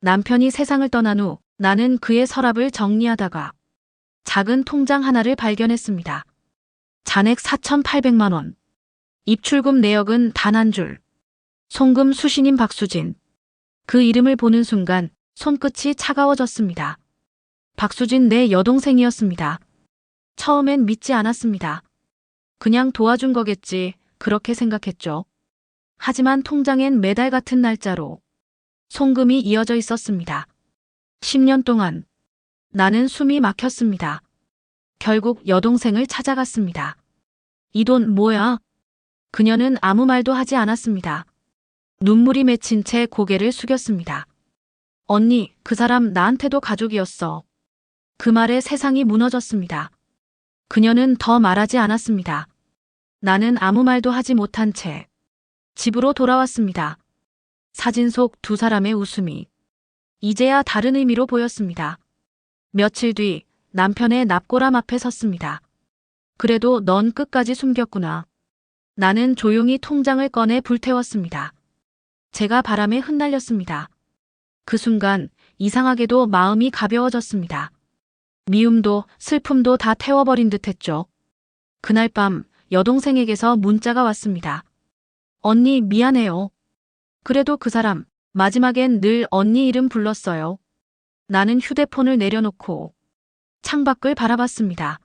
남편이 세상을 떠난 후 나는 그의 서랍을 정리하다가 작은 통장 하나를 발견했습니다. 잔액 4,800만 원. 입출금 내역은 단 한 줄. 송금 수신인 박수진. 그 이름을 보는 순간 손끝이 차가워졌습니다. 박수진 내 여동생이었습니다. 처음엔 믿지 않았습니다. 그냥 도와준 거겠지, 그렇게 생각했죠. 하지만 통장엔 매달 같은 날짜로 송금이 이어져 있었습니다. 10년 동안 나는 숨이 막혔습니다. 결국 여동생을 찾아갔습니다. 이 돈 뭐야? 그녀는 아무 말도 하지 않았습니다. 눈물이 맺힌 채 고개를 숙였습니다. 언니, 그 사람 나한테도 가족이었어. 그 말에 세상이 무너졌습니다. 그녀는 더 말하지 않았습니다. 나는 아무 말도 하지 못한 채 집으로 돌아왔습니다. 사진 속 두 사람의 웃음이 이제야 다른 의미로 보였습니다. 며칠 뒤 남편의 납고람 앞에 섰습니다. 그래도 넌 끝까지 숨겼구나. 나는 조용히 통장을 꺼내 불태웠습니다. 제가 바람에 흩날렸습니다. 그 순간 이상하게도 마음이 가벼워졌습니다. 미움도 슬픔도 다 태워버린 듯 했죠. 그날 밤 여동생에게서 문자가 왔습니다. 언니 미안해요. 그래도 그 사람 마지막엔 늘 언니 이름 불렀어요. 나는 휴대폰을 내려놓고 창밖을 바라봤습니다.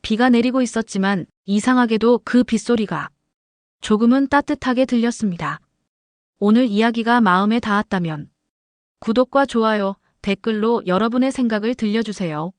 비가 내리고 있었지만 이상하게도 그 빗소리가 조금은 따뜻하게 들렸습니다. 오늘 이야기가 마음에 닿았다면 구독과 좋아요, 댓글로 여러분의 생각을 들려주세요.